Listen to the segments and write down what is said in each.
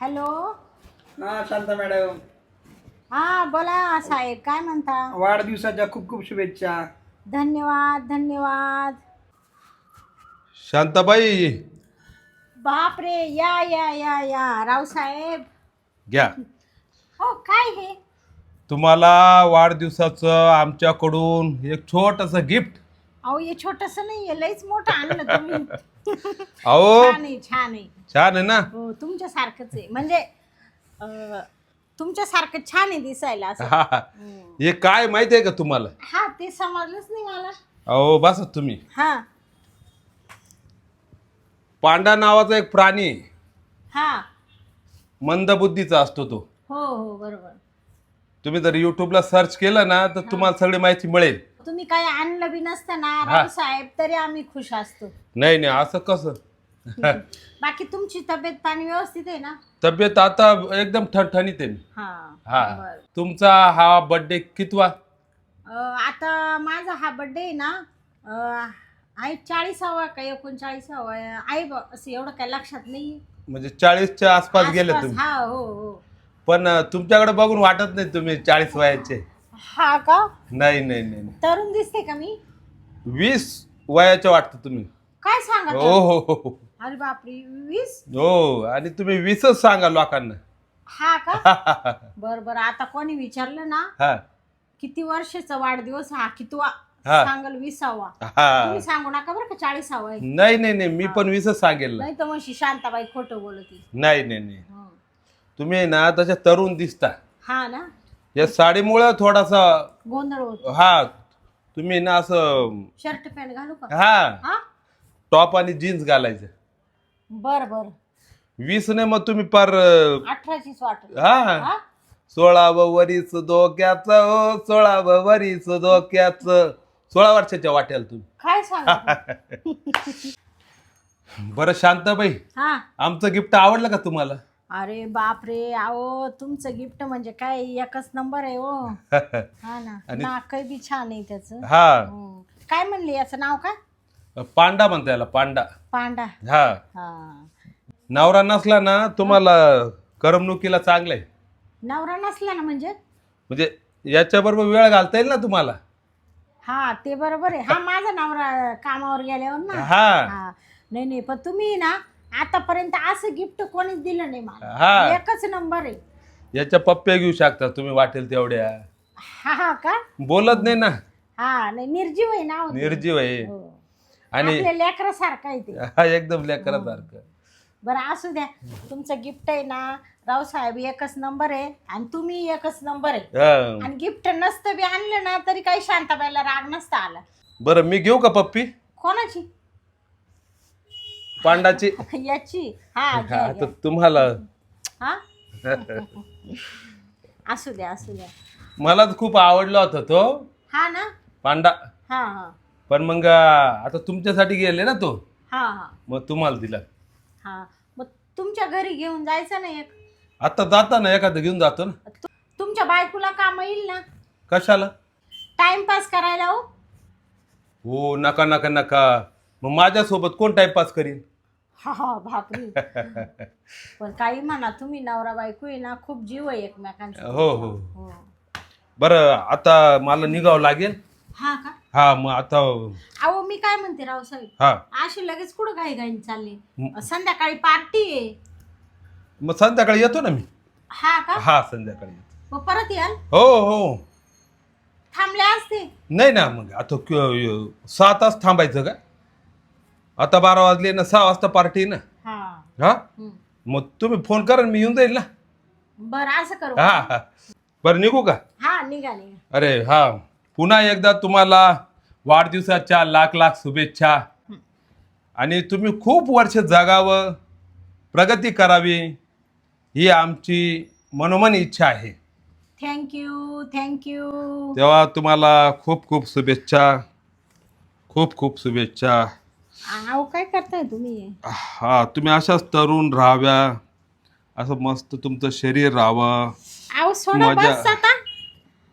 Hello? हा Shanta madam. हा बोला साहेब काय म्हणता? वाढदिवसाच्या खूप खूप शुभेच्छा. धन्यवाद धन्यवाद. शांताबाई. बापरे या या या या. रावसाहेब घ्या. हो काय हे? तुम्हाला वाढदिवसाचं आमच्याकडून एक छोटंसं गिफ्ट अहो हे छोटस नाहीये लईच मोठं आणलं तुम्ही. अहो. छान आहे छान आहे. छान आहे ना? हो तुमच्या सारखंच आहे. म्हणजे तुमच्या सारखं छान आहे दिसायला असं. हा, हा. हम्म. हे काय माहिती आहे का तुम्हाला? हा ते समजलंच नाही मला. अहो बस तुम्ही. हा. पांडा नावाचा एक प्राणी आहे. हा. मंदबुद्धीचा असतो तो. हो हो बरोबर. तुम्ही जर युट्यूबला सर्च केलं ना तर तुम्हाला सगळी माहिती मिळेल. तुम्ही काही आणलं बी नसतं ना. रावसाहेब तरी आम्ही खुश असतो. नाही नाही असं कसं? बाकी तुमची तब्येत पाणी व्यवस्थित आहे ना? तब्येत आता एकदम ठणठणीत आहे मी. हा हा. बरं. तुमचा हा बर्थडे कितवा? अं, आता माझा हा बर्थडे आहे ना अं, आहे चाळीसावा का एकोणचाळीसावा? आहे ब असं एवढं काय लक्षात नाही म्हणजे चाळीसच्या आसपास गेले आसपास, तुम्ही. हा हो हो. पण अं, तुमच्याकडे बघून वाटत नाही तुम्ही चाळीस वयाचे. हा का? नाही नाही नाही नाही. तरुण दिसते का मी? वीस वयाचे वाटतं तुम्ही. काय सांगा हो? हो हो. अरे बापरे वीस? हो आणि तुम्ही वीसच सांगा लोकांना. हा का? बर बर. आता कोणी विचारलं ना हा. किती वर्षाचा वाढदिवस हा? कितवा हा. सांगाल विसावा? हा. तुम्ही सांगू नका बरं का चाळीसावा आहे. नाही नाही नाही. मी पण वीसच सांगेल ना. नाही तर मग शांताबाई खोटं बोलती नाही नाही नाही. हं. तुम्ही ना तसे तरुण दिसता. हा ना? या साडीमुळे थोडासा गोंधळ होतो. हा तुम्ही ना असं शर्ट पॅन्ट घालू का? हा. हा? टॉप आणि जीन्स घालायचं. बर बर. वीस नाही मग तुम्ही पर अं, अठराचीच हा. हा? सोळावं वरीच डोक्याच ओ सोळावं वरीच डोक्याच. सोळा वर्षाच्या वाट्याल तुम्ही. काय सांगा बरं शांताबाई. हा. आमचं गिफ्ट आवडलं का तुम्हाला? अरे बापरे अहो तुमचं गिफ्ट म्हणजे काय? एकच नंबर आहे हो. हा ना. आणि- नाकही बी छान आहे त्याचं. हा. हं. काय म्हणले याचं नाव काय? पांडा म्हणता याला पांडा. पांडा. हा. हा. नवरा नसला ना तुम्हाला करमणुकीला चांगलं आहे. नवरा नसला ना म्हणजे? म्हणजे याच्याबरोबर वेळ घालता येईल ना तुम्हाला? हा ते बरोबर आहे. हा माझा नवरा कामावर गेल्यावर ना. हा. हा. नाही नाही पण तुम्ही ना आतापर्यंत असं गिफ्ट कोणीच दिलं नाही मला. हा. एकच नंबर आहे. याच्या पप्प्या घेऊ शकता तुम्ही वाटेल तेवढ्या. हा हा का? बोलत नाही ना. हा नाही निर्जीव आहे ना हो ते. निर्जीव आहे. हो. आणि आपल्या लेकरासारखं आहे ते. हा एकदम लेकरासारखं. बरं असू द्या. तुमचं गिफ्ट आहे ना रावसाहेब एकच नंबर आहे आणि तुम्ही एकच नंबर आहे. हा. आणि गिफ्ट नसतं बी आणलं ना तरी काही शांताबाईला राग नसता आला. बरं मी घेऊ का पप्पी? कोणाची? पांडाची. याची. हा घ्या, हा घ्या. तर तुम्हाला. हा? असू द्या असू द्या. मला तर खूप आवडला होता तो. हा ना? पांडा. हा हा. पण मग आता तुमच्यासाठी गेले ना तो. हा हा. मग तुम्हाला दिला. हा. मग तुमच्या घरी घेऊन जायचं ना एक? आता जाता एखादं घेऊन जातो ना. तु- तुमच्या बायकोला काम येईल ना? कशाला? टाइमपास करायला हो. हो नका नका नका. मग माझ्यासोबत कोण टाइमपास करीन? हा हा बापरे पण काही म्हणा तुम्ही नवरा बायको आहे ना खूप जीव आहे एकमेकांचा. हो हो. हो. बरं आता मला निघावं लागेल? हा का? हा मग आता अहो मी काय म्हणते रावसाहेब हा. अशी लगेच कुठं घाई घाई चालली? संध्याकाळी पार्टी आहे. मग संध्याकाळी येतो ना मी? हा का? हा संध्याकाळी येतो. मग परत याल? हो हो. थांबले असते? नाही ना मग आता क- सहा तास थांबायचं का? आता बारा वाजले ना सहा वाजता पार्टी ना. हा. हा? हम्म. मग तुम्ही फोन करा ना मी येऊन जाईल ना. बरं असं करू. हा हा. बरं निघू का? हा निघा निघा. अरे हा. पुन्हा एकदा तुम्हाला वाढदिवसाच्या लाख लाख शुभेच्छा. आणि तुम्ही खूप वर्ष जगावं प्रगती करावी ही आमची मनोमन इच्छा आहे. थँक्यू थँक्यू तेव्हा तुम्हाला खूप खूप शुभेच्छा. खूप खूप शुभेच्छा. अहो काय करताय तुम्ही? हा तुम्ही अशाच तरुण राहाव्या असं मस्त तुमचं शरीर राहावं. अहो सोडा मजा. बस आता.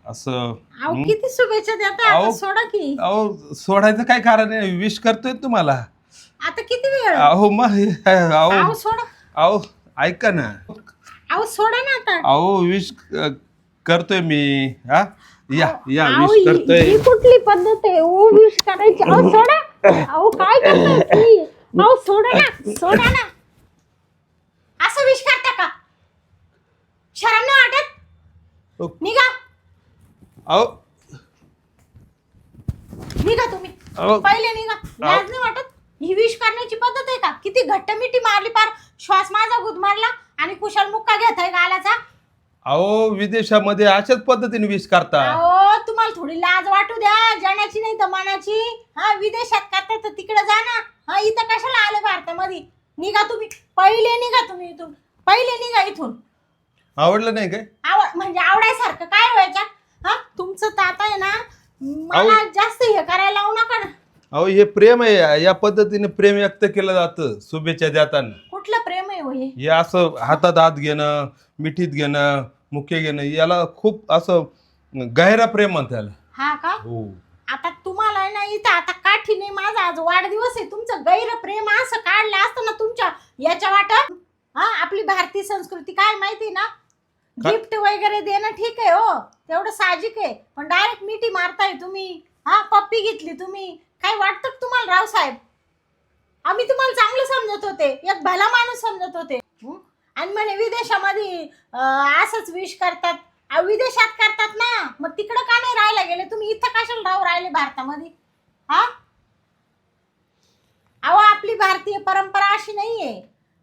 असं अहो किती शुभेच्छा देता आता अहो. सोडा की. अहो सोडायचं काय कारण आहे? विश करतोय तुम्हाला. आता किती वेळ? अहो मग हे- अहो अहो सोडा. अहो ऐका ना. अहो सोडा ना आता. अहो विश करतोय मी. हा? या या अहो, विश ही- करतोय. ही कुठली पद्धत आहे? ओ विश करायची. अहो सोडा. अहो काय करताय तुम्ही? अहो सोडा ना सोडा ना. असं विश करता का? शरम नाही वाटत? ओ, निघा. अहो. निघा तुम्ही. अहो. पहिले निघा. लाज नाही वाटत? ही विश करण्याची पद्धत आहे का? किती घट्ट मिठी मारली पार. श्वास माझा गुद मारला आणि कुशाल मुक्का घेताय गालाचा. अहो विदेशामध्ये अशाच पद्धतीने विश करता. अहो तुम्हाला थोडी लाज वाटू द्या जनाची नाही तर मनाची. हा विदेशात करता तर तिकडे जा ना. हा इथं कशाला आले भारतामध्ये? निघा तुम्ही. पहिले निघा तुम्ही इथून. पहिले निघा इथून. आवडलं नाही काय? आव म्हणजे आवडायसारखं काय व्हायच्यात हा तुमचं तर आता आहे ना मला जास्त हे करायला लावू नका ना. अहो हे प्रेम आहे. या पद्धतीने प्रेम व्यक्त केलं जातं शुभेच्छा देताना. कुठलं प्रेम आहे हो हे? हे असं हातात हात घेणं मिठीत घेणं मुख्य घेणं याला खूप असं गहिरा प्रेम त्याला हा का? हो. आता तुम्हाला आहे ना इथं आता काठीने माझा आज वाढदिवस आहे. तुमचं गैर प्रेम असं काढलं असतं ना तुमच्या याच्या वाटत हा आपली भारतीय संस्कृती काय माहिती ना? गिफ्ट वगैरे देणं ठीक आहे हो. तेवढं साहजिक आहे. पण डायरेक्ट मिठी मारताय तुम्ही. हा पप्पी घेतली तुम्ही. काय वाटतं का तुम्हाला रावसाहेब आम्ही तुम्हाला चांगलं समजत होते. एक भला माणूस समजत होते. हं? आणि म्हणे विदेशामध्ये अं, असंच विश करतात. अहो, विदेशात करतात ना. मग तिकडं का नाही राहायला गेले? तुम्ही इथं कशाला राहू राहिले भारतामध्ये? हा? अहो आपली भारतीय परंपरा अशी नाहीये.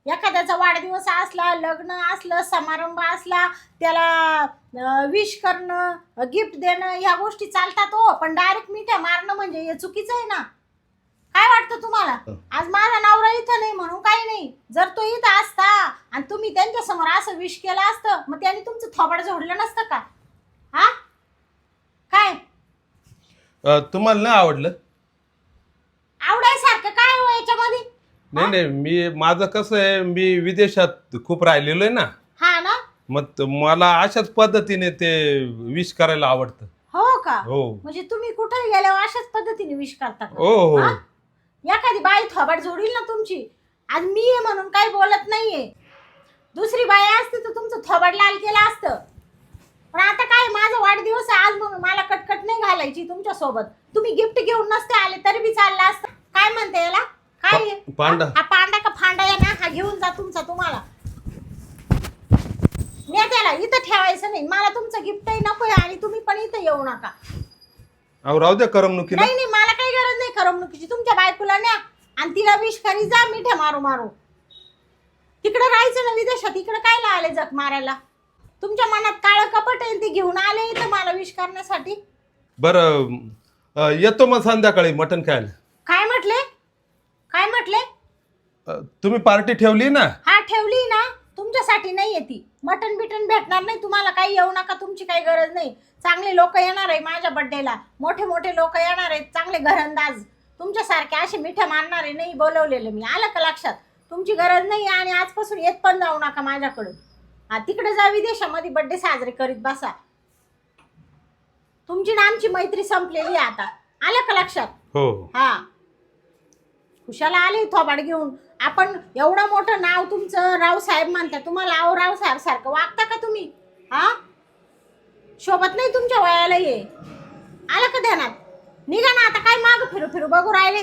एखाद्याचा वाढदिवस असला लग्न असलं समारंभ असला त्याला विश करणं गिफ्ट देणं ह्या गोष्टी चालतात हो. पण डायरेक्ट मिठ्या मारणं म्हणजे हे चुकीचं आहे ना. काय वाटतं तुम्हाला? आज माझा नवरा इथं नाही म्हणून काही नाही. जर तो इथं असता आणि तुम्ही त्यांच्यासमोर असं विश केलं असतं मग त्यांनी तुमचं थोबड जोडलं नसतं का? हा? काय? अ, तुम्हाला नाही आवडलं? आवडायसारखं काय हो याच्यामध्ये? नाही नाही मी माझं कसं आहे मी विदेशात खूप राहिलेलो आहे ना. हा ना? मग त- मला अशाच पद्धतीने ते विश करायला आवडतं. हो का? हो. म्हणजे तुम्ही कुठे गेल्यावर अशाच पद्धतीने विश करता का? हो हो. हा? एखादी बाई थोबाड जोडील ना तुमची. आज मी आहे म्हणून काही बोलत नाहीये. दुसरी बाई असती तर तुमचं थोबाड लाल केलं असतं. पण आता काय माझा वाढदिवस आहे आज म्हणून मला कटकट नाही घालायची तुमच्यासोबत तुम्ही गिफ्ट घेऊन नसते आले तरी बी चाललं असतं. काय म्हणते याला? काय आहे? पा- पांडा. हा पांडा का फांडा आहे ना? हा घेऊन जा तुमचा तुम्हाला. मी त्याला इथं ठेवायचं नाही. मला तुमचं गिफ्टही नको आणि तुम्ही पण इथं येऊ नका. अहो राहू द्या करमणुकीला. नाही नाही मला काही गरज नाही करमणुकीची. तुमच्या बायकोला न्या आणि तिला विष करी जा मिठ्या मारू मारू. तिकडं राहायचं ना विदेशात इकडं काय आले जग मारायला? तुमच्या मनात काळं कपट आहे ते घेऊन आले इथं मला विष करण्यासाठी? बरं अ, येतो मग संध्याकाळी मटण खायला. काय म्हटले? काय म्हटले? अ, तुम्ही पार्टी ठेवली ना? हा ठेवली ना. तुमच्यासाठी नाही ती. मटन बिटन भेटणार नाही तुम्हाला काही येऊ नका तुमची काही गरज नाही. चांगले लोक येणार आहे माझ्या बड्डेला मोठे मोठे लोक येणार आहेत चांगले घरंदाज. तुमच्यासारखे असे मिठ्या मारणारे नाही बोलवलेले मी. आलं का लक्षात? तुमची गरज नाही आणि आजपासून येत पण जाऊ नका माझ्याकडे हा तिकडे जा विदेशामध्ये बड्डे साजरे करीत बसा. तुमची ना आमची मैत्री संपलेली आहे आता. आलं का लक्षात? हो. हा. खुशाला आले थोबाड घेऊन. आपण एवढं मोठं नाव तुमचं रावसाहेब म्हणता तुम्हाला आव रावसाहेब सारखं वागता का तुम्ही? हा? शोभत नाही तुमच्या वयाला ये आलं का ध्यानात? निघा ना आता काय माग फिरू फिरू बघू राहिले.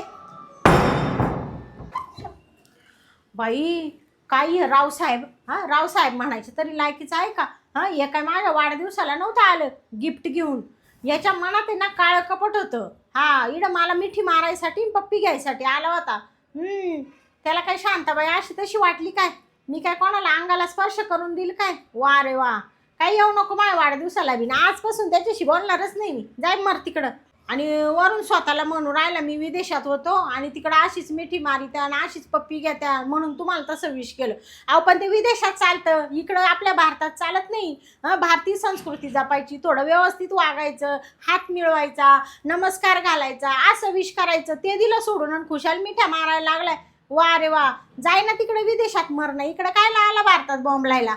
बाई काही रावसाहेब हा रावसाहेब म्हणायचे तरी लायकीचं आहे का? हा हे काय माझ्या वाढदिवसाला नव्हतं आलं गिफ्ट घेऊन. याच्या मनात आहे ना काळं कपट होतं. हा इडं मला मिठी मारायसाठी पप्पी घ्यायसाठी आला होता. त्याला काय शांताबाई अशी तशी वाटली काय? मी काय कोणाला अंगाला स्पर्श करून दिल काय? वा रे वा. काही येऊ नको माझ्या वाढदिवसाला बी. ना आजपासून त्याच्याशी बोलणारच नाही मी. जाय मर तिकडं. आणि वरून स्वतःला म्हणून राहिला मी विदेशात होतो आणि तिकडं अशीच मिठी मारित्या आणि अशीच पप्पी घेत्या म्हणून तुम्हाला तसं विश केलं. अहो पण ते विदेशात चालतं. इकडं आपल्या भारतात चालत नाही. भारतीय संस्कृती जपायची थोडं व्यवस्थित वागायचं हात मिळवायचा नमस्कार घालायचा असं विश करायचं. ते दिलं सोडून आणि खुशाल मिठ्या मारायला लागलाय. वा रे वा. जाय ना तिकडे विदेशात मरणं. इकडं काय आला भारतात बॉम्ब लायला?